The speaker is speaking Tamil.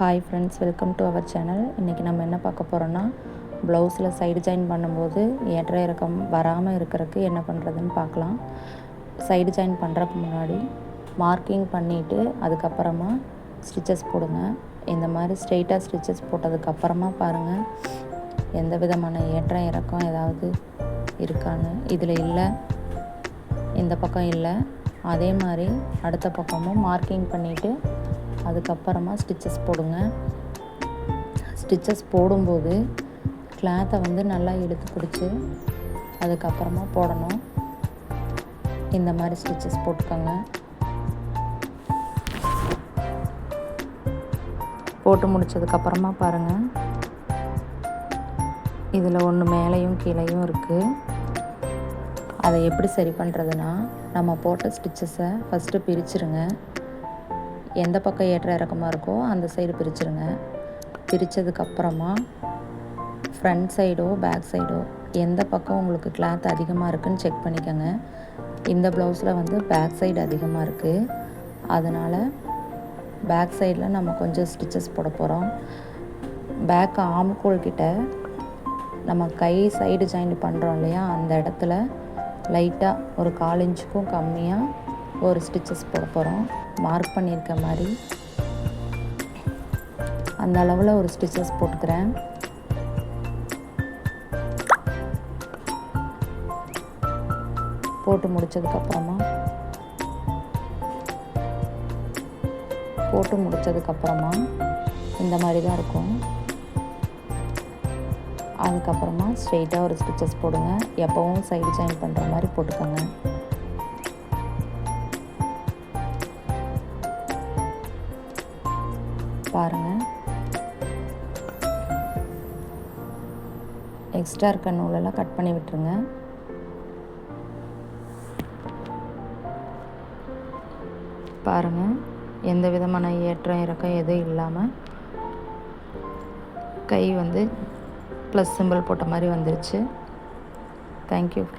Hi friends welcome to our channel இன்றைக்கி நம்ம என்ன பார்க்க போகிறோன்னா ப்ளவுஸில் சைடு ஜாயின் பண்ணும்போது ஏற்ற இறக்கம் வராமல் இருக்கிறதுக்கு என்ன பண்ணுறதுன்னு பார்க்கலாம். சைடு ஜாயின் பண்ணுறதுக்கு முன்னாடி மார்க்கிங் பண்ணிவிட்டு அதுக்கப்புறமா ஸ்டிச்சஸ் போடுங்க. இந்த மாதிரி ஸ்ட்ரெயிட்டாக ஸ்டிச்சஸ் போட்டதுக்கப்புறமா பாருங்கள் எந்த விதமான ஏற்ற இறக்கம் ஏதாவது இருக்கான்னு. இதில் இல்லை இந்த பக்கம் இல்லை. அதே மாதிரி அடுத்த பக்கமும் மார்க்கிங் பண்ணிவிட்டு அதுக்கப்புறமா ஸ்டிச்சஸ் போடுங்க. ஸ்டிச்சஸ் போடும்போது கிளாத்தை வந்து நல்லா இழுத்து பிடிச்சி அதுக்கப்புறமா போடணும். இந்த மாதிரி ஸ்டிச்சஸ் போட்டுக்கோங்க. போட்டு முடித்ததுக்கப்புறமா பாருங்கள் இதில் ஒன்று மேலேயும் கீழேயும் இருக்குது அதை எப்படி சரி பண்ணுறதுனா நம்ம போட்ட ஸ்டிச்சஸை ஃபஸ்ட்டு பிரிச்சுருங்க. எந்த பக்கம் ஏற்ற இறக்கமாக இருக்கோ அந்த சைடு பிரிச்சுருங்க. பிரித்ததுக்கப்புறமா ஃப்ரண்ட் சைடோ பேக் சைடோ எந்த பக்கம் உங்களுக்கு கிளாத் அதிகமாக இருக்குதுன்னு செக் பண்ணிக்கோங்க. இந்த ப்ளவுஸில் வந்து பேக் சைடு அதிகமாக இருக்குது அதனால் பேக் சைடில் நம்ம கொஞ்சம் ஸ்டிச்சஸ் போட போகிறோம் பேக் ஆம்கோல் கிட்ட நம்ம கை சைடு ஜாயின் பண்ணுறோம் இல்லையா? அந்த இடத்துல லைட்டாக ஒரு கால் இன்ச்சுக்கும் கம்மியாக ஒரு ஸ்டிச்சஸ் போட போகிறோம் மார்க் பண்ணியிருக்க மாதிரி. அந்த அளவில் ஒரு ஸ்டிச்சஸ் போட்டுக்கிறேன். போட்டு முடித்ததுக்கப்புறமா போட்டு முடித்ததுக்கப்புறமா இந்த மாதிரி தான் இருக்கும். அதுக்கப்புறமா ஸ்ட்ரெயிட்டாக ஒரு ஸ்டிச்சஸ் போடுங்க. எப்போவும் சைடு ஜாயின் பண்ணுற மாதிரி போட்டுக்கோங்க. பாருங்கள் எக்ஸ்ட்ரா இருக்க நூலெல்லாம் கட் பண்ணி விட்டுருங்க. பாருங்கள் எந்த விதமான ஏற்றம் இறக்கம் எதுவும் இல்லாமல் கை வந்து ப்ளஸ் சிம்பிள் போட்ட மாதிரி வந்துருச்சு. Thank you friend